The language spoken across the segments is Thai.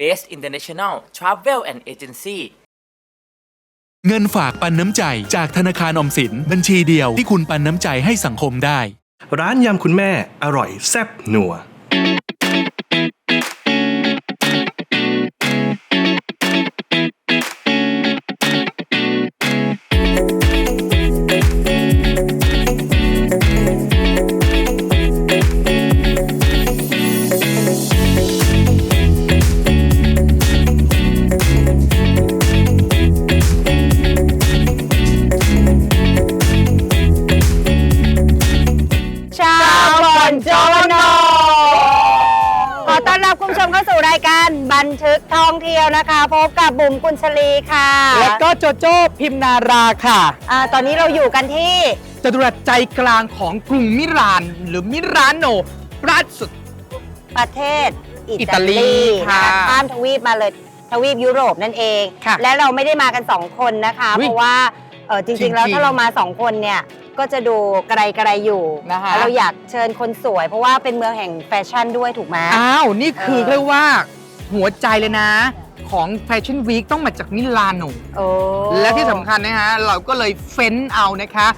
Base International Travel and Agency เงินฝากปันน้ำใจจากธนาคารออมสิน บัญชีเดียวที่คุณปันน้ำใจให้สังคมได้ ร้านยำคุณแม่อร่อยแซ่บนัว ก็โจโจ้พิมนาราค่ะอ่าตอนนี้เราอยู่กันที่ จตุรัสใจกลางของกรุงมิลานหรือมิรานโนราชสุด ประเทศอิอิตาลีนะคะค่ะข้ามทวีปมาเลยทวีปยุโรปนั่นเอง ค่ะและเราไม่ได้มากัน 2 คนนะคะ อุ๊ยเพราะว่าเออจจริริงงๆๆแล้วถ้าเรามา 2 คนเนี่ย ก็จะดูไกลๆอยู่นะคะ แล้วเราอยากเชิญคนสวย เพราะว่าเป็นเมืองแห่งแฟชั่นด้วยถูกไหม อ้าว นี่คือเออ เรียกว่าหัวใจเลยนะ ของแฟชั่นวีคต้องมาจากมิลานโนโอ้และที่สำคัญนะคะเราก็เลยเฟ้นเอานะคะ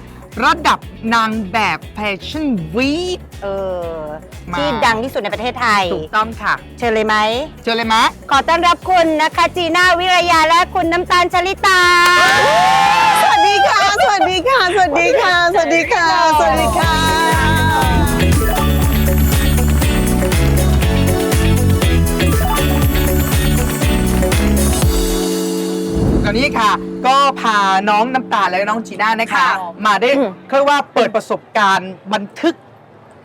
ระดับนางแบบแฟชั่นวีคเออมา ที่ดังที่สุดในประเทศไทย ถูกต้องค่ะ เชิญเลยไหม เจอเลยมะ ขอต้อนรับคุณนะคะจีน่าวิรยาและคุณน้ำตาลชลิตา สวัสดีค่ะ สวัสดีค่ะ สวัสดีค่ะ สวัสดีค่ะ สวัสดีค่ะ อนนี้ค่ะ ก็พาน้องน้ำตาลและน้องจีน่านะคะค่ะมาได้อืมเขาเรียกว่าเปิดประสบการณ์บันทึก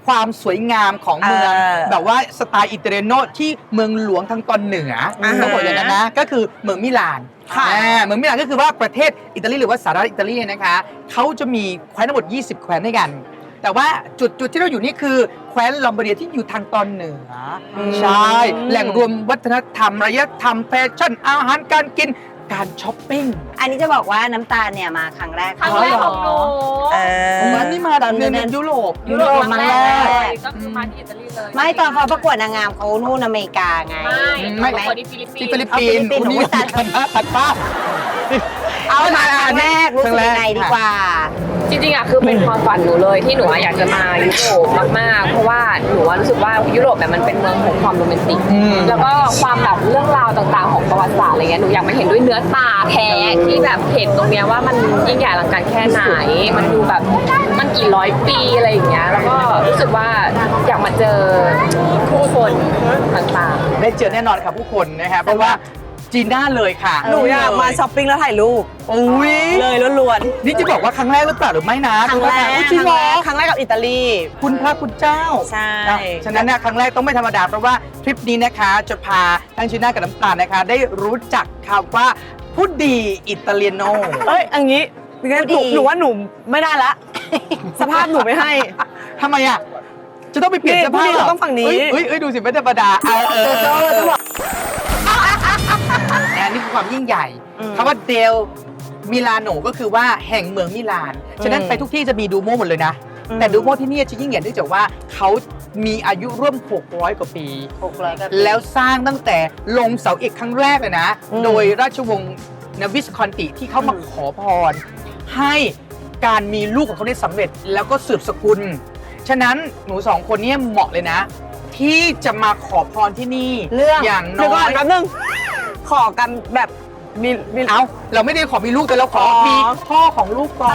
ความสวยงามของเมืองเออแบบว่าสไตล์อิตาเลียโนที่เมืองหลวงทางตอนเหนืออาฮะต้องบอกอย่างนั้นนะ ก็คือเมืองมิลานค่ะอ่าเมืองมิลานก็คือว่าประเทศอิตาลีหรือว่าสหรัฐอิตาลีนะคะเขาจะมีแคว้นทั้งหมด 20 แคว้นด้วยกันแต่ว่าจุดจุดที่เราอยู่นี่คือแคว้นลอมบาร์เดียที่อยู่ทางตอนเหนืออใช่ แหล่งรวมวัฒนธรรมระยะธรรมแฟชั่นอาหารการกิน การช้อปปิ้ง อันนี้จะบอกว่าน้ำตาลเนี่ยมาครั้งแรกครั้งแรกของหนูเออมันนี่มาตอนในนั้นยุโรป ยุโรปมาแรกก็คือมาที่อิตาลีเลยไม่ตอนเขาประกวดนางงามเขานู่นอเมริกาไงไม่ไม่คนที่ฟิลิปปินที่ส์ฟิลิปปินส์เอาฟิลิปปินส์โอ้นี่โอ้ยตายคณะตัดภาพเอามาครั้งแรกรู้สึกยังไงดีกว่าจริงๆอะคือเป็นความฝันหนูเลยที่หนูอะอยากจะมายุโรปมากๆ เพราะว่าหนูอะรู้สึกว่ายุโรปแบบมันเป็นเมืองของความโรแมนติกอืมแล้วก็ความแบบเรื่องราวต่างๆ ของประวัติศาสตร์อะไรเงี้ยหนูอยากมาเห็นด้วยเนื้อตาแท้ที่แบบเห็นตรงเนี้ยว่ามันยิ่งใหญ่อลังการแค่ไหน มันดูแบบมันกี่ร้อยปีอะไรอย่างเงี้ย แล้วก็รู้สึกว่าอยากมาเจอผู้คนต่างๆได้เจอแน่นอนครับผู้คนนะครับเพราะว่าจีน่าเลยค่ะหนูอยากมาช้อปปิ้งแล้วถ่ายรูปโอ้ยเลยล้วนนี่จะบอกว่าครั้งแรกหรือเปล่าหรือไม่นะๆครั้งแรกอุ๊ยคจริงรั้งเหรแรอกครั้งแรกกับอิตาลี คุณพระคุณเจ้าใช่ นะฉะนั้นเนี่ยครั้งแรกต้องไม่ธรรมดาเพราะว่าทริปนี้นะคะจะพาทั้งจีน่ากับน้ำตาลนะคะ ได้รู้จักคำว่า ผู้ดีอิตาเลียโนเอ้ยอันนี้งั้นหนูดีหนูว่าหนูไม่ได้ละ สภาพหนูไม่ให้ ทำไมอะ จะต้องไปเปลี่ยนนี่เสื้อผ้าผู้ดีเหรเราต้องฝั่งนี้ เอ้ยเอ้ยเอ้ยดูสิไม่ธรรมดาเออเออเออเออนะนี่คือความยิ่งใหญ่อืมคำว่าเดลมิลานโนก็คือว่าแห่งเมืองมิลาน ฉะนั้นอืมไปทุกที่จะมีดูโมหมดเลยนะอืมแต่ดูโมที่นี่จะยิ่งใหญ่เนื่องจากว่าเขา มีอายุร่วม 600 กว่าปี 600กับ แล้วสร้างตั้งแต่ลงเสาเอกครั้งแรกเลยนะ อืมโดยราชวงศ์นวิสคอนติที่เขามาขอพร ให้การมีลูกของเขาได้สำเร็จแล้วก็สืบสกุล ฉะนั้นหนูสองคนเนี้เหมาะเลยนะ ที่จะมาขอพรที่นี่เรื่องอย่างเดี๋ยวน้ก่ออนยแป๊บนึง ขอกันแบบ มีมีเอาเราไม่ได้ขอมีลูกแต่เราขออ๋อ มีพ่อของลูกก่อน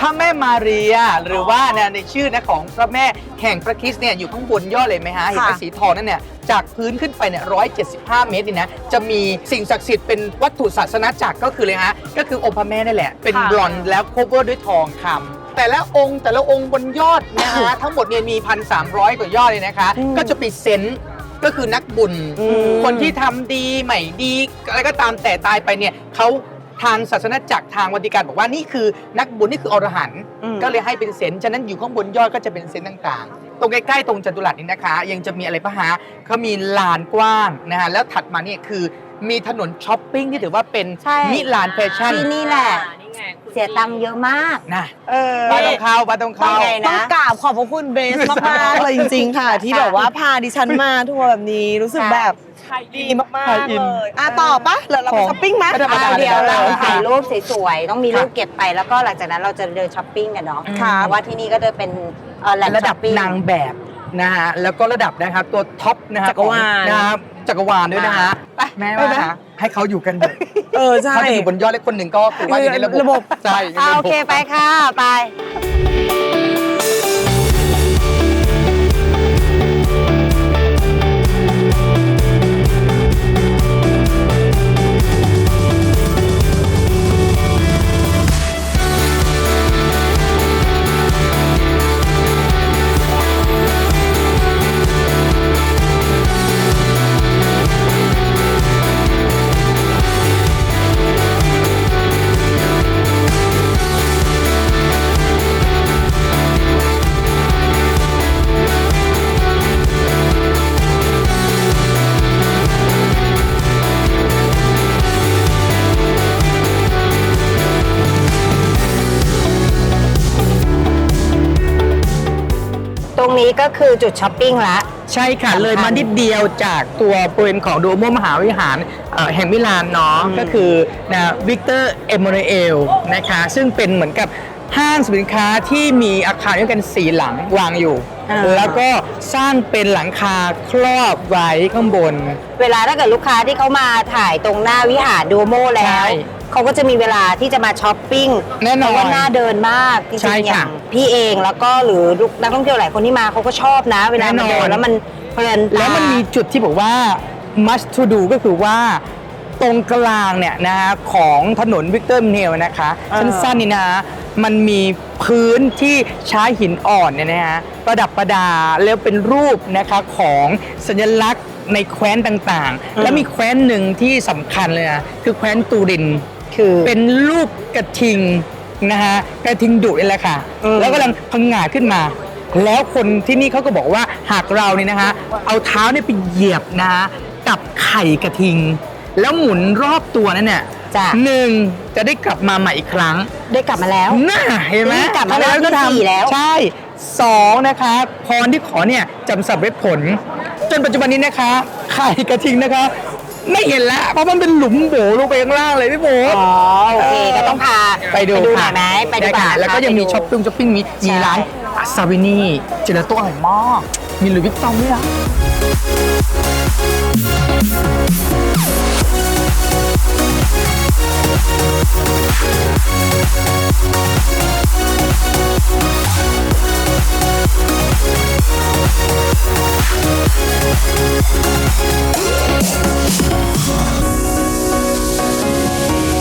พระแม่มาเรียหรือว่าเนี่ยในชื่อนะของพระแม่แห่งพระคริสต์เนี่ยอยู่ข้างบนยอดเลยไหมฮะเห็นไหมค่ะสีทองนั่นเนี่ยจากพื้นขึ้นไปเนี่ย175เมตรนี่นะจะมีสิ่งศักดิ์สิทธิ์เป็นวัตถุศาสนจักรก็คือเลยฮะก็คือองค์พระแม่นั่นแหละเป็นบลอนด์แล้วโคเวอร์ด้วยทองคำแต่ละองค์แต่ละองค์บนยอดนะฮะทั้งหมดเนี่ยมี1,300กว่ายอดเลยนะคะ ก็จะไปเซนต์ ก็คือนักบุญ อืม คนที่ทำดีใหม่ดีอะไรก็ตามแต่ตายไปเนี่ยเขาทางศาสนาจักรทางวัติกันบอกว่านี่คือนักบุญนี่คืออรหันต์อืม ก็เลยให้เป็นเซนต์ฉะนั้นอยู่ข้างบนยอดก็จะเป็นเซนต์ต่างๆ ตรงใกล้ๆตรงจัตุรัสนี่นะคะ ยังจะมีอะไรปะฮะเขามีลานกว้างนะฮะแล้วถัดมาเนี่ยคือ มีถนนช้อปปิ้งที่ถือว่าเป็นใช่ มิลานแฟชั่นที่นี่แหละนี่ไงคุณ เสียตังค์เยอะมาก นะเออบ้านตรงเข้าบ้านตรงเข้าต้องไงต้องกราบขอบพระคุณเบสมากๆเลยจริง ๆ ค่ะ ที่แบบว่าพาดิฉันมาทัวร์แบบนี้รู้สึกแบบดีมากๆเลยอะต่อปะเดี๋ยวเราไปช้อปปิ้งไหม ไม่ธรรมดา เดี๋ยวเราเลยถ่ายรูปสวยๆ ต้องมีรูปเก็บไปแล้วก็หลังจากนั้นเราจะเดินช้อปปิ้งกันเนาะครับเพราะว่าที่นี่ก็จะเป็นเอ่อแหล่งระดัช้บอปปิ้ง นางแบบ นะฮะแล้วก็ระดับนะครับตัวท็อปนะฮะจักรวาล ของนะครับจักรวาลด้วยนะฮะไปแม่ไปว่าไหมนะให้เขาอยู่กันเถอะเออ ใช่ เขาจะอยู่บนยอดเล็กคนหนึ่งก็ถือว่าอยู่ในระบบระบบ ใช่อยู่ใน อ่าระโอบเคไปค่ะ ไป ก็คือจุดช้อปปิ้งละ ใช่ค่ะสำคัญเลยมานิดเดียวจากตัวบริเวณของดูโมมหาวิหารเอ่อแห่งมิลานเนาะก็คือนะวิกเตอร์เอม a นเอลนะคะ ซึ่งเป็นเหมือนกับห้างสินค้าที่มีอาคารด้วยกันสีหลังวางอยู่ อ่า แล้วก็สร้างเป็นหลังคาครอบไว้ข้างบน เวลาถ้าเกิดลูกค้าที่เขามาถ่ายตรงหน้าวิหารดูโมแล้ใช่ ว เขาก็จะมีเวลาที่จะมาช้อปปิ้งแน่นอนเพราะว่าน่าเดินมากจริใช่งๆอค่ะย่างพี่เองแล้วก็หรือลูกนักท่องเที่ยวหลายคนที่มาเขาก็ชอบนะ เวลามาแน่นอน เดินแล้วมันเพลินตา แล้วมันมีจุดที่บอกว่า must to do ก็คือว่าตรงกลางเนี่ยนะฮะของถนนวิกเตอร์เนลนะคะอ่าสั้นๆนี่นะฮะมันมีพื้นที่ใช้หินอ่อนเนี่ยนะฮะประดับประดาแล้วเป็นรูปนะคะของสัญลักษณ์ในแคว้นต่างๆ แล้วมีแคว้นหนึ่งที่สำคัญเลยนะคือแคว้นตูริน คือเป็นรูปกระทิงนะฮะกระทิงดุนี่แหละค่ะ แล้วกำลังพังงาขึ้นมา แล้วคนที่นี่เขาก็บอกว่าหากเราเนี่ยนะฮะเอาเท้าเนี่ยไปเหยียบนะฮะกับไข่กระทิง แล้วหมุนรอบตัวนั่นเนี่ยจ้ะ หนึ่งจะได้กลับมาใหม่อีกครั้ง ได้กลับมาแล้ว น่าเห็นไหมนี่กลับมารอบที่ก็ทำสี่แล้ว ใช่สองนะคะพรที่ขอเนี่ยจำสำเร็จผล จนปัจจุบันนี้นะคะไข่กระทิงนะคะ ไม่เห็นแล้วเพราะมันเป็นหลุมโบลงไปข้างล่างเลยพี่โบอ๋อโอเคก็ต้องพาไปดูหน่ค่ะอยไหมไปดูด้ก่อนค่ะนะคะแล้วก็ยังมีไปดูช้อปปิ้งช้อปปิ้งมีมีใช่ร้านซาวินี่เจลาโต้อร่อยมากมีหลุยส์วิตตองด้วยนะ Thank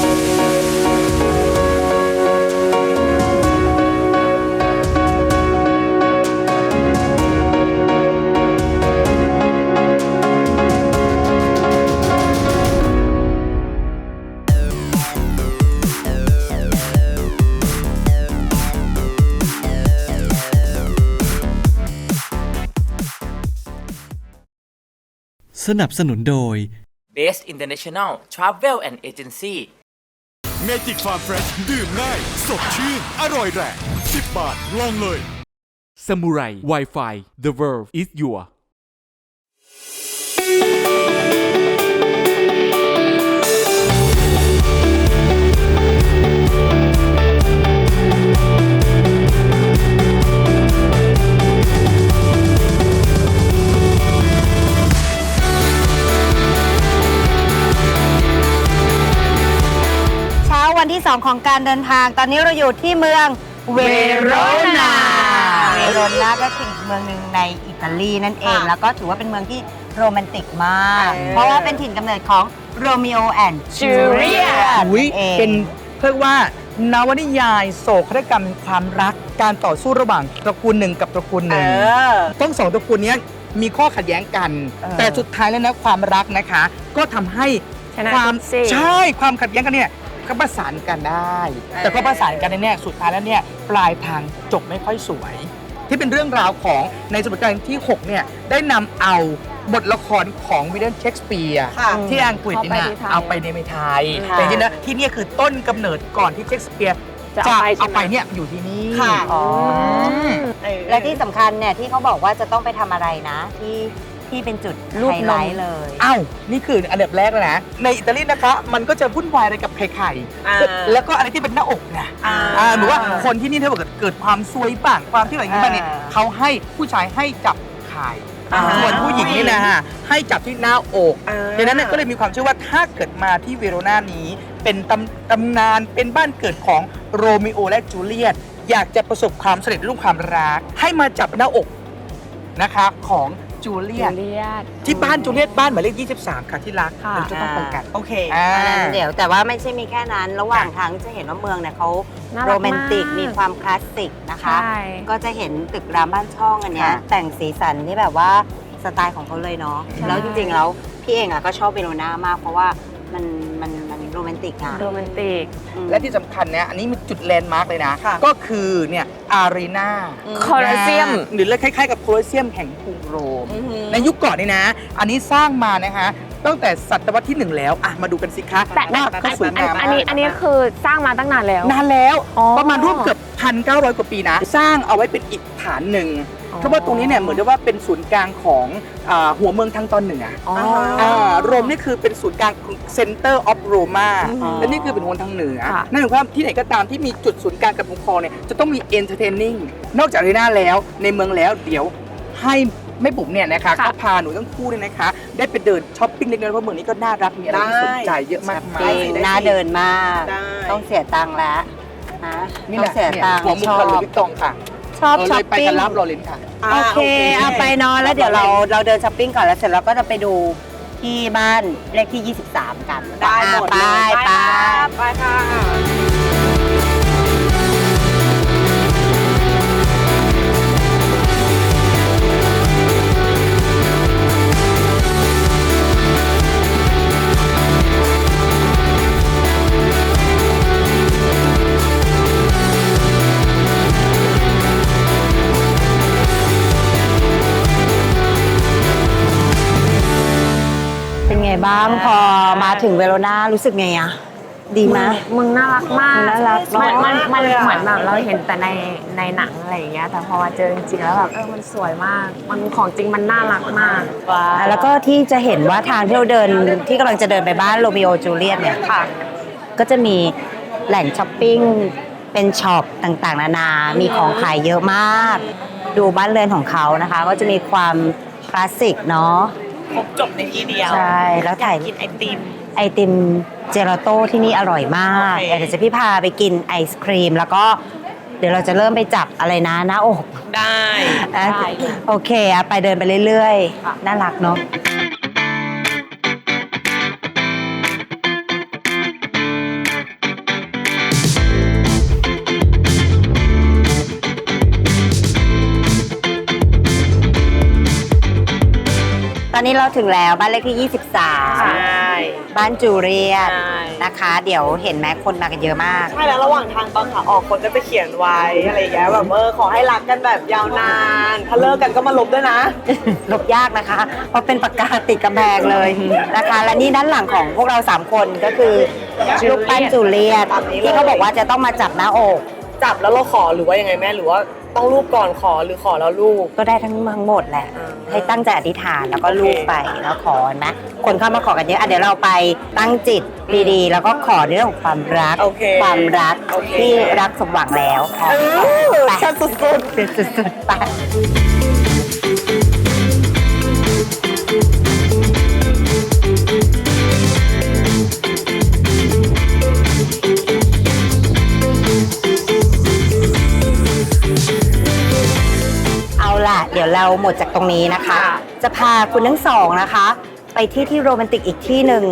สนับสนุนโดย Best International Travel and Agency เมจิกฟาร์มเฟรชดื่มง่าย สดชื่น อร่อยแรง 10 บาท ลองเลยสมุไร Wi-Fi The world is your ที่ 2 ของการเดินทาง ตอนนี้เราอยู่ที่เมืองเวโรนาเวโรนาก็คือเมืองหนึ่งในอิตาลีนั่นเองแล้วก็ถือว่าเป็นเมืองที่โรแมนติกมากเพราะว่าเป็นถิ่นกำเนิดของโรมิโอแอนด์จูเลียตอุ๊ยเองเป็นเรียกว่านวนิยายโศกนาฏกรรมแห่งความรักการต่อสู้ระหว่างตระกูลหนึ่งกับตระกูลหเอนึ่งอ ต้องสองตระกูลเนี้ยมีข้อขัดแย้งกันแต่สุดท้ายแล้วนะความรักนะคะ ก็ทำให้ชนะความสิใช่ความขัดแย้งกันเนี่ย ก็ประสานกันได้ แต่ก็ประสานกันเนี่ยสุดท้ายแล้วเนี่ยปลายทางจบไม่ค่อยสวย ที่เป็นเรื่องราวของในสมุดการที่6เนี่ยได้นำเอาบทละครของวิลเลียมเชกสเปียร์ค่ะที่อังกฤษเนี่ยเข้าไปที่ไทยเอาไปในไทยค่ะแต่จริงๆนะที่เนี่ยคือต้นกำเนิดก่อนที่เชกสเปียร์จะจะเอาไปใช่ไหม เอาไปเนี่ยอยู่ที่นี่ค่ะ อ๋อ และที่สำคัญเนี่ยที่เขาบอกว่าจะต้องไปทำอะไรนะ ที่ ที่เป็นจุดรูปไฮลงไลท์เลย อ้าว นี่คืออันดับแรกแล้วนะ ในอิตาลีนะคะ มันก็จะวุ่นวายอะไรกับไข่ไข่อ่าแล้วก็อะไรที่เป็นหน้าอกเนี่ยอ่าอ่าหรือว่าคนที่นี่ถ้าเกิดเกิดความซวยบ้างความที่อะไรอย่างนี้บ้างเนี่ยอ่าเขาให้ผู้ชายให้จับไข่อ่า ส่วนผู้หญิงนี่นะฮะให้จับที่หน้าอก อ่า ดังนั้นเนี่ยก็เลยมีความเชื่อว่าถ้าเกิดมาที่เวโรนานี้ เป็นตำตำนานเป็นบ้านเกิดของโรมิโอและจูเลียต อยากจะประสบความสำเร็จเรื่องความรัก ให้มาจับหน้าอกนะคะของ จูเลียตเลียด ที่บ้านจูเลียตบ้านหมายเลข23 ค่ะที่รักค่ะ เราจะต้องไปกัน โอเคอ่า อันนั้นเดี๋ยวแต่ว่าไม่ใช่มีแค่นั้นระหว่างทางจะเห็นว่าเมืองเนี่ยเขาน่าโรรักแมนติกมากมีความคลาสสิกนะคะ ใช่ ก็จะเห็นตึกรามบ้านช่องอันเนี้ยค่ะ แต่งสีสันที่แบบว่าสไตล์ของเขาเลยเนาะใช่ แล้วจริงๆแล้วพี่เองอะก็ชอบเวโรนามาก เพราะว่ามันมันมัน โรแมนติกอะโรแมนติกอืมและที่สำคัญเนี่ยอันนี้มีจุดแลนด์มาร์กเลยนะ ค่ะก็คือเนี่ยอารีนาคอลเซียมหรือคล้ายๆกับโคลอเซียมแห่งกรุงโรม อือหือ ในยุคก่อนนี่นะ อันนี้สร้างมานะคะตั้งแต่ศตวรรษที่หนึ่งแล้วอะมาดูกันสิคะแต่ ว่าแต่เขาสวยงามอันนี้อันนี้คือสร้างมาตั้งนานแล้ว นานแล้ว อ๋อ ประมาณร่วมเกือบพันเก้าร้อยกว่าปีนะ สร้างเอาไว้เป็นอีกฐานหนึ่งอ๋อเพราะว่าตรงนี้เนี่ยเหมือนกับว่าเป็นศูนย์กลางของอ่าหัวเมืองทางตอนเหนืออ๋ออ่าโรมนี่คือเป็นศูนย์กลาง Center of Roma อืมและนี่คือเป็นหัวทางเหนือ ค่ะนั่นหมายความว่าที่ไหนก็ตามที่มีจุดศูนย์กลางกับมุมคลองเนี่ยจะต้องมี entertaining นอกจากอารีนาแล้วในเมืองแล้วเดี๋ยวให้แม่บุ๋มเนี่ยนะคะก็พาหนูทั้งคู่เนี่ยนะคะ ได้ไปเดินช้อปปิ้งเล็กน้อยเพราะเมืองนี้ก็น่ารักมีอะไรที่สนใจเยอะมากมาจย ริงน่าเดินมาก ได้ ต้องเสียตังค์แล้วนะนี่ต้แหองละเสียเนี่ยตังค์หัวมุมชอคอนหรืบอวิกตองค่ะ ชอบเออช้อเลปยไปปิ้งกันรับโรลินค่ะอ่าโอเค เอาไปนอนแล้วเดี๋ยวเราเราเดินช้อปปิ้งก่อนแล้วเสร็จเราก็จะไปดูที่บ้านเลขที่ 23 กันได้หมดไปเลยไป ไปค่ะ ไงบ้าง พอมาถึงเวโรนารู้สึกไงอะดีไหม มึงน่ารักมากมึงน่ารักมันมันมากมันเลยอะเหมือนแบบเราเห็นแต่ในในหนังอะไรอย่างเงี้ยแต่พอมาเจอจริงๆแล้วแบบเออมันสวยมาก มันของจริงมันน่ารักมากอะแล้วก็ที่จะเห็นว่าทางที่เราเดินที่กำลังจะเดินไปบ้านโรมิโอจูเลียตเนี่ยค่ะ ก็จะมีแหล่งช้อปปิ้งเป็นช็อปต่างๆ นานา มีของขายเยอะมาก ดูบ้านเรือนของเขานะคะ ก็จะมีความคลาสสิกเนาะ ครบจบในที่เดียวใช่แล้วถ่ายกินไอติม ไอติมเจลาโต้ที่นี่อร่อยมากโอเค เดี๋ยวจะพี่พาไปกินไอศครีม แล้วก็เดี๋ยวเราจะเริ่มไปจับอะไรนะหน้าอกได้อะได้โอเคอะไปเดินไปเรื่อยค่ะๆน่ารักเนาะ นนี้เราถึงแล้วบ้านเลขที่ ใช่ 23 บ้านจูเรียตใช่ นะคะ เดี๋ยวเห็นไหมคนมากันเยอะมาก ใช่แล้วระหว่างทางตอนขาออกคนก็จะเขียนไว้อะไรอย่างเงี้ยแบบเออขอให้รักกันแบบยาวนาน ถ้าเลิกกันก็มาลบด้วยนะลบยากนะคะ เพราะเป็นปากกาติดกำแพงเลยนะคะ และนี่ด้านหลังของพวกเรา 3 คนก็คือรูปปั้นจูเลียตตามนี้เลยที่เขาบอกว่าจะต้องมาจับหน้าอก จับแล้วเราขอหรือว่ายังไงแม่หรือว่า ต้องรูปก่อนขอหรือขอแล้วรูป ก็ได้ทั้งทั้งหมดแหละ อ่าให้ตั้งใจอธิษฐานแล้วก็โอเคลูบไปแล้วขอนะคนเข้ามาขอกันเยอะอะเดี๋ยวเราไปตั้งจิตดีๆแล้วก็ขอในเรื่องของความรักโอเคความรักโอเค ที่รักสมหวังแล้วขอเอขออไปชัดสุดสุดๆไป เอาล่ะเดี๋ยวเราหมดจากตรงนี้นะคะ จะพาคุณทั้งสองนะคะ ไปที่ที่โรแมนติกอีกที่หนึ่ง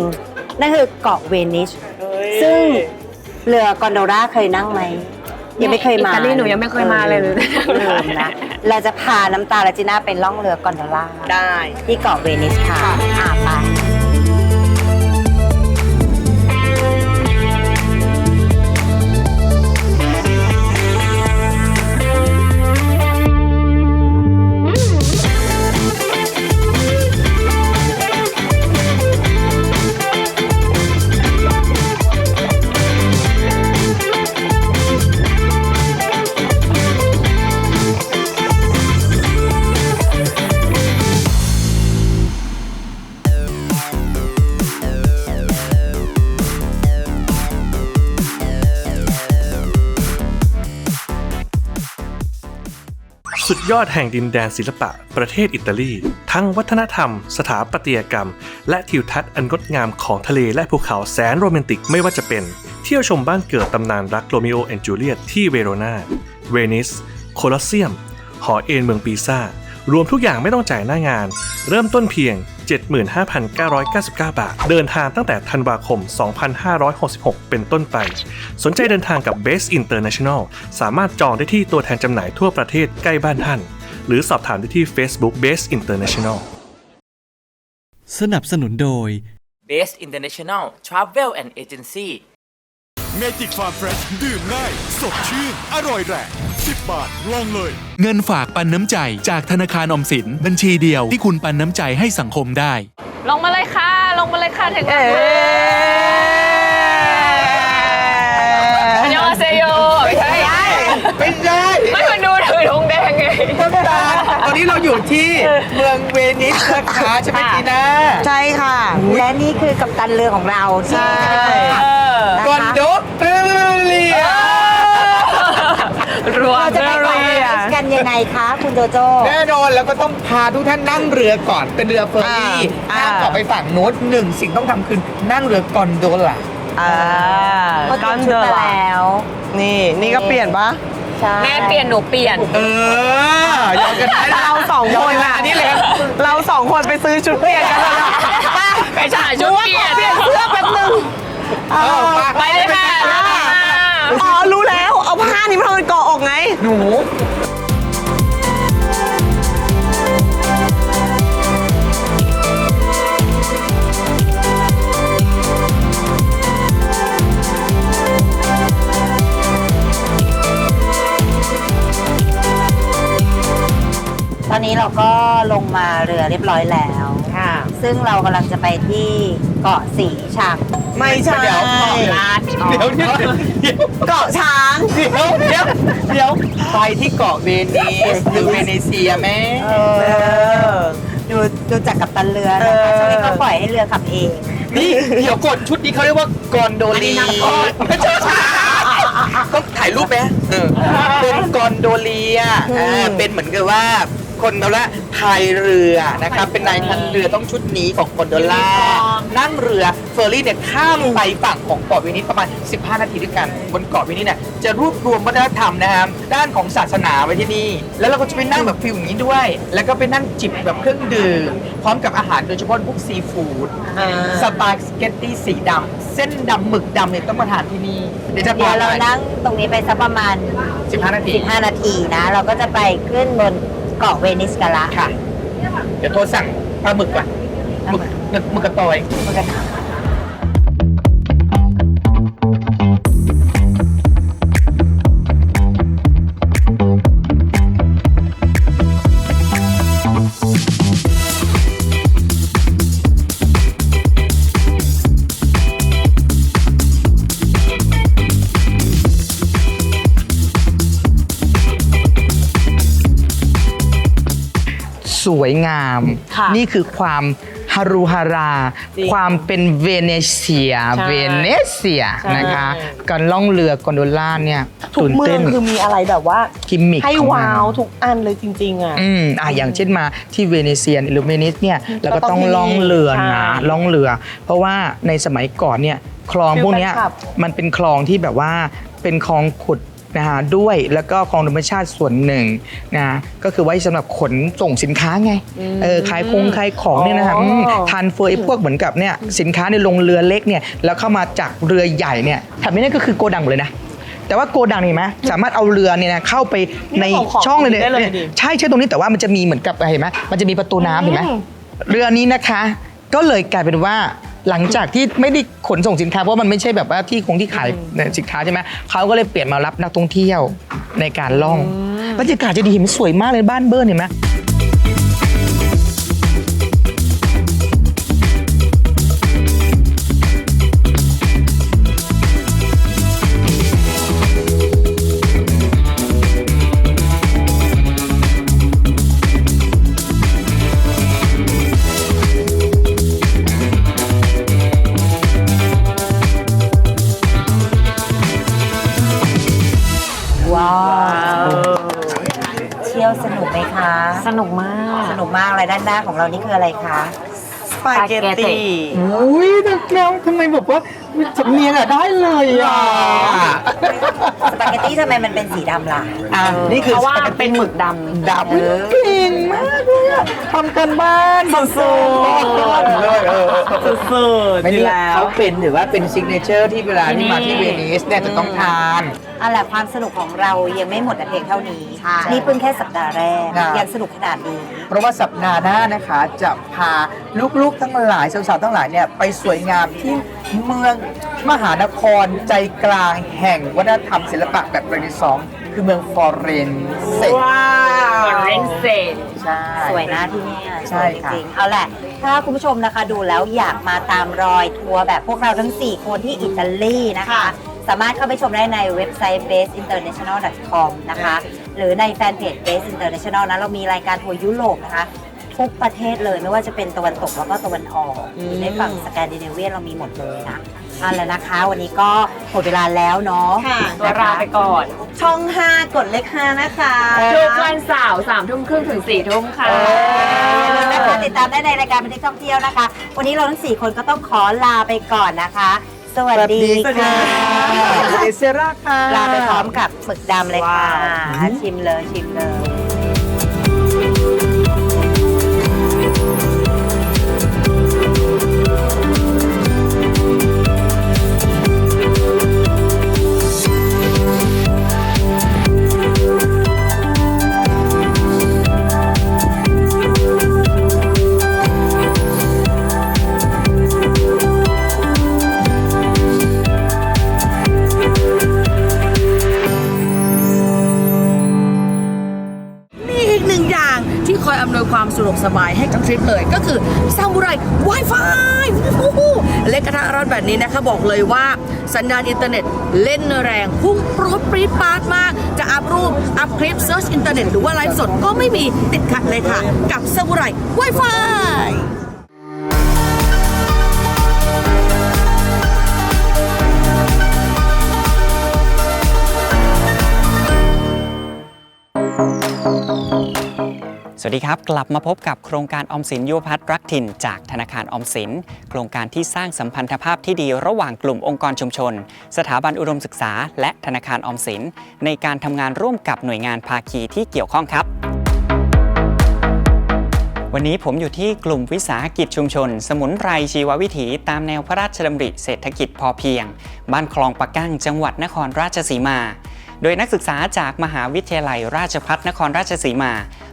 นั่นคือเกาะเวนิสๆซึ่งเรือกอนโดราเคยนั่งไหมยังไม่เคยมาอิตาลีหนูยังไม่เคยมาเลยออลืมนะเราจะพาน้ำตาลและจีน่าไปล่องเรือกอนโดล่าได้ที่เกาะเวนิสค่ะอ่าไป ยอดแห่งดินแดนศิลปะ ประเทศอิตาลี ทั้งวัฒนธรรม สถาปัตยกรรม และทิวทัศน์อันงดงามของทะเลและภูเขาแสนโรแมนติกไม่ว่าจะเป็น เที่ยวชมบ้านเกิดตำนานรักโรมิโอแอนจูเลียตที่เวโรนาเวนิส โคลอสเซียม หอเอ็นเมืองปีซา รวมทุกอย่างไม่ต้องจ่ายหน้างาน เริ่มต้นเพียง 75,999 บาท เดินทางตั้งแต่ธันวาคม 2566 เป็นต้นไป สนใจเดินทางกับ Base International สามารถจองได้ที่ตัวแทนจำหน่ายทั่วประเทศใกล้บ้านท่าน หรือสอบถามได้ที่ Facebook Base International สนับสนุนโดย Base International Travel and Agency เมจิกฟาร์มเฟรชดื่มง่าย สดชื่น อร่อยแรง 10 บาท ลองเลย เงินฝากปันน้ำใจ จากธนาคารออมสิน บัญชีเดียวที่คุณปันน้ำใจให้สังคมได้ ลงมาเลยค่ะ ลงมาเลยค่ะ ถึงแล้วอันยองอาเซโยไม่ใช่ไม่ใช่ไม่มันดูถือธงแดงไงตอนนี้เราอยู่ที่เมืองเวนิสนะคะใช่ไหมจีน่า ใช่ค่ะ และนี่คือกัปตันเรือของเราที่ใช่นะคะ กอนโดเลียรัวเราจะเบไปอเกาะเวรี่นิสกันยังไงคะคุณโจโจแน่นอนแล้วก็ต้องพาทุกท่านนั่งเรือก่อนเป็นเรือเฟอร์รี่อ่า ข้ามเกาะไปฝั่งโน้นหนึ่งสิ่งต้องทำคือนั่งเรือกอนโดล่ะ อ่าเขาเตรียมชุดมาแล้ว นี่นี่ก็เปลี่ยนปะ ใช่แม่เปลี่ยนหนูเปลี่ยน เออยอมกันได้นะเราสองคนอะ อันนี้เลยเราสองคนไปซื้อชุดเปลี่ยนกันเลยไปฉายชุดเปลี่ยน เปลี่ยนเสื้อแป๊บนึงเออ ไปเลยค่ะแล้วมาอ๋อรู้แล้วเอาผ้านี้มาทำเป็นเกาะอกไง หนูตอนนี้เราก็ลงมาเรือเรียบร้อยแล้ว ค่ะ ซึ่งเรากำลังจะไปที่เกาะสีชัง ไม่ใช่ เดี๋ยวเกาะล้านเดี๋ยวเดี๋ยวเดี๋ยวเกาะช้าง เดี๋ยวเดี๋ยวเดี๋ยวไปที่เกาะเวนิสหรือเวเนเซียแม่เออดูดูจากกัปตันเรือนะคะช่วงนี้ก็ปล่อยให้เรือขับเอง นี่เดี๋ยวกดชุดนี้เขาเรียกว่ากอนโดลีไม่ใช่ต้องถ่ายรูปไหมเออเป็นกอนโดเลียอ่าเป็นเหมือนกับว่า คนเราละพายเรือนะครับเป็นนายทันเรือต้องชุดนี้ของกอนโดล่านั่งเรือเฟอร์รี่เนี่ยข้ามไปฝั่งของเกาะเวนิสประมาณ 15 นาทีด้วยกัน บนเกาะเวนิสเนี่ยจะรวบรวมวัฒนธรรมนะครับด้านของศาสนาไว้ที่นี่ แล้วเราก็จะไปนั่งแบบฟิลอย่างนี้ด้วย แล้วก็ไปนั่งจิบแบบเครื่องดื่มพร้อมกับอาหารโดยเฉพาะพวกซีฟู้ดสปาเกตตี้สีดำเส้นดำหมึกดำเนี่ยต้องมาทานที่นี่เดี๋ยวจะเดี๋ยพาวเราไปนั่งตรงนี้ไปสักประมาณ 15 นาที 15 นาทีนะ เราก็จะไปขึ้นบน เกาะเวนิสกันละค่ะ เดี๋ยวโทรสั่งปลาหมึกก่อนหมึกหมึกหมึกกระตอย สวยงาม ค่ะนี่คือความฮารุฮารา จริงความเป็นเวเนเซีย ใช่เวเนเซียใช่ นะคะการล่องเรือกอนโดล่าเนี่ยทุกตื่นเมือเต้งนคือมีอะไรแบบว่า กิมมิคให้ของมันว้าวทุกอันเลยจริง ๆ อะ อืมอะอย่างเช่นมาที่เวเนเซียหรือเวนิสเนี่ยเราก็ก็ต้ต้อองงที่ล่องเรือใช่นะล่องเรือ เพราะว่าในสมัยก่อนเนี่ยคลองพวกเนี้ยฟิลแฟนคลับ มันเป็นคลองที่แบบว่าเป็นคลองขุด นะฮะด้วยแล้วก็คลองธรรมชาติส่วนหนึ่งนะก็คือไว้สำหรับขนส่งสินค้าไงเออขายคงขายของเนี่ยนะฮะอ๋ออืมทานเฟอร์ไอ้พวกเหมือนกับเนี่ยสินค้าในลงเรือเล็กเนี่ยแล้วเข้ามาจากเรือใหญ่เนี่ยแถบนี้นี่ก็คือโกดังหมดเลยนะแต่ว่าโกดังนี่เห็นไหมสามารถเอาเรือเนี่ยนะเข้าไปในนี่ของช่องเลยได้เลยดิใช่ใช่ตรงนี้แต่ว่ามันจะมีเหมือนกับเห็นไหมมันจะมีประตูน้ำเห็นไหมเรือนี้นะคะ ก็เลยกลายเป็นว่า หลังจากที่ไม่ได้ขนส่งสินค้าเพราะมันไม่ใช่แบบว่าที่คงที่ขายสินค้าใช่ไหมเขาก็เลยเปลี่ยนมารับนักท่องเที่ยวในการล่องบรรยากาศจะดีเห็นไหมสวยมากเลยบ้านเบิร์นเห็นไหม สนุกมากสนุกมากเลยด้านหน้าของเรานี่คืออะไรคะสปาเกตตีอุ้ยนักแล้วทำไมบอกว่าสำเนียงอะได้เลยอะสปาเกตตี้ทำไมมันเป็นสีดำล่ะอะนี่คือเพราะว่าสปกตตี้เป็นหมึกดำดำเก่งมากเลยอะทำกันบ้านสุดๆเลยเออสุดไม่ๆอยู่นี่แล้วเขาเป็นถือว่าเป็นซิกเนเจอร์ที่เวลาที่มาที่เวนิสเนี่ยจะต้องทาน เอาล่ะความสนุกของเรายังไม่หมดแต่เพียงเท่านี้นี่เพิ่งแค่สัปดาห์แรก ครับ ยังสนุกขนาดนี้ เพราะว่าสัปดาห์หน้านะคะจะพาลูกๆทั้งหลายสาวๆทั้งหลายเนี่ยไปสวยงามที่เมืองมหานครใจกลางแห่งวัฒนธรรมศิลปะแบบเรเนซองส์คือเมืองฟลอเรนเซว้าวเรนเซนใช่ สวยนะที่เนี่ยใช่สวยจค่ะ ริงๆเอาแหละ ถ้าคุณผู้ชมนะคะดูแล้วอยากมาตามรอยทัวร์แบบพวกเราทั้ง 4 คนที่อิตาลีนะคะ สามารถเข้าไปชมได้ในเว็บไซต์ baseinternational.com นะคะ หรือในแฟนเพจ base international นะ เรามีรายการทัวร์ยุโรปนะคะ ทุกประเทศเลยไม่ว่าจะเป็นตะวันตกแล้วก็ตะวันออกหรือในฝั่งสแกนดิเนเวียนเรามีหมดเลยนะเอาละนะคะ วันนี้ก็หมดเวลาแล้วเนาะค่ะ ตัวลาไปก่อนช่อง 5 กดเลข5นะคะทุกวันเสาร์สามทุ่มครึ่งถึงสี่ทุ่มค่ะอย่าลืมนะคะติดตามได้ในรายการบันทึกท่องเที่ยวนะคะ วันนี้เราทั้ง 4 คนก็ต้องขอลาไปก่อนนะคะ สวัสดีสวัสดีค่ะค่ะเซราค่ะลาไปพร้อมกับหมึกดำเลยค่ะว้าวชิมเลยชิมเลย คอยอำนวยความสะดวกสบายให้กับทริปเลย ก็คือซามูไร Wi-Fi เล็กกระทะร้อนแบบนี้นะคะบอกเลยว่าสัญญาณอินเทอร์เน็ตเล่นแรงพุ่งปรูดปรี๊ดปาดมาก จะอัพรูป อัพคลิปเซิร์ชอินเทอร์เน็ตหรือว่าไลฟ์สดก็ไม่มีติดขัดเลยค่ะ กับซามูไร Wi-Fi วัสดีครับ กลับมาพบกับโครงการออมสินยุพัฒน์รักถิ่น จากธนาคารออมสิน โครงการที่สร้างสัมพันธภาพที่ดีระหว่างกลุ่มองค์กรชุมชน สถาบันอุดมศึกษา และธนาคารออมสิน ในการทำงานร่วมกับหน่วยงานภาคีที่เกี่ยวข้องครับ วันนี้ผมอยู่ที่กลุ่มวิสาหกิจชุมชน สมุนไพรชีววิถีตามแนวพระราชดำริเศรษฐกิจพอเพียง บ้านคลองปะกั้งจังหวัดนครราชสีมา โดยนักศึกษาจากมหาวิทยาลัยราชภัฏนครราชสีมา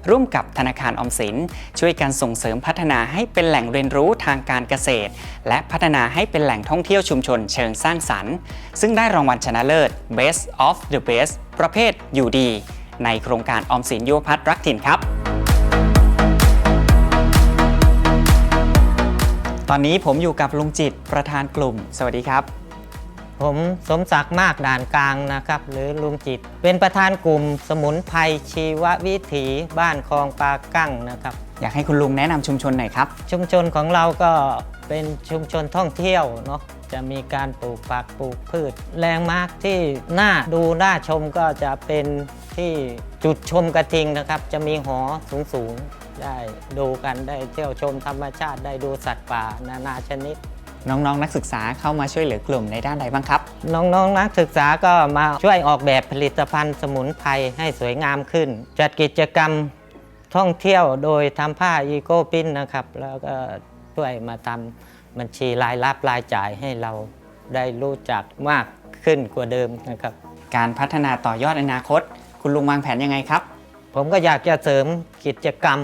ร่วมกับธนาคารออมสิน ช่วยกันส่งเสริมพัฒนาให้เป็นแหล่งเรียนรู้ทางการเกษตร และพัฒนาให้เป็นแหล่งท่องเที่ยวชุมชนเชิงสร้างสรรค์ ซึ่งได้รางวัลชนะเลิศ Best of the Best ประเภทอยู่ดี ในโครงการออมสินยุวพัฒน์รักถิ่นครับตอนนี้ผมอยู่กับลุงจิตประธานกลุ่ม สวัสดีครับ ผมสมศักดิ์มากด่านกลางนะครับ หรือลุงจิต เป็นประธานกลุ่มสมุนไพรชีววิถีบ้านคลองปากั้งนะครับ อยากให้คุณลุงแนะนำชุมชนหน่อยครับ ชุมชนของเราก็เป็นชุมชนท่องเที่ยวเนาะจะมีการปลูกผักปลูกพืช แรงมากที่น่าดูน่าชมก็จะเป็นที่จุดชมกระทิงนะครับ จะมีหอสูงๆได้ดูกันได้เที่ยวชมธรรมชาติได้ดูสัตว์ป่านานาชนิด น้องๆนนักศึกษาเข้ามาช่วยเหลือกลุ่มในด้านใดบ้างครับ น้องๆนนักศึกษาก็มาช่วยออกแบบผลิตภัณฑ์สมุนไพรให้สวยงามขึ้น จัดกิจกรรมท่องเที่ยวโดยทำผ้าอีโก้ปิ้นนะครับ แล้วก็ช่วยมาทำบัญชีรายรับรายจ่ายให้เราได้รู้จักมากขึ้นกว่าเดิมนะครับ การพัฒนาต่อยอดอนาคต คุณลุงวางแผนยังไงครับ ผมก็อยากจะเสริมกิจกรรม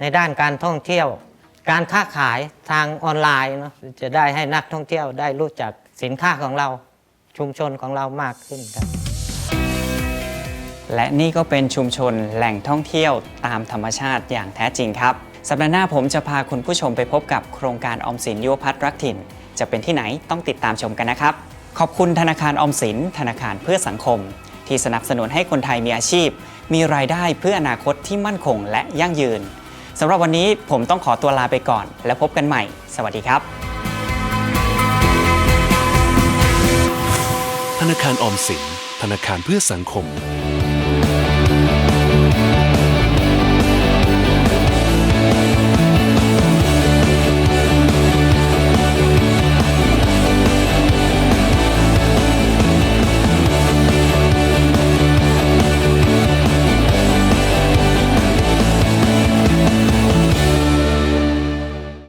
ในด้านการท่องเที่ยว การค้าขายทางออนไลน์เนาะจะได้ให้นักท่องเที่ยวได้รู้จักสินค้าของเราชุมชนของเรามากขึ้นครับ และนี่ก็เป็นชุมชนแหล่งท่องเที่ยวตามธรรมชาติอย่างแท้จริงครับ สัปดาห์หน้าผมจะพาคุณผู้ชมไปพบกับโครงการออมสินยุวพัฒน์รักถิ่น จะเป็นที่ไหนต้องติดตามชมกันนะครับ ขอบคุณธนาคารออมสิน ธนาคารเพื่อสังคม ที่สนับสนุนให้คนไทยมีอาชีพ มีรายได้เพื่ออนาคตที่มั่นคงและยั่งยืน สำหรับวันนี้ผมต้องขอตัวลาไปก่อน แล้วพบกันใหม่ สวัสดีครับ ธนาคารออมสินธนาคารเพื่อสังคม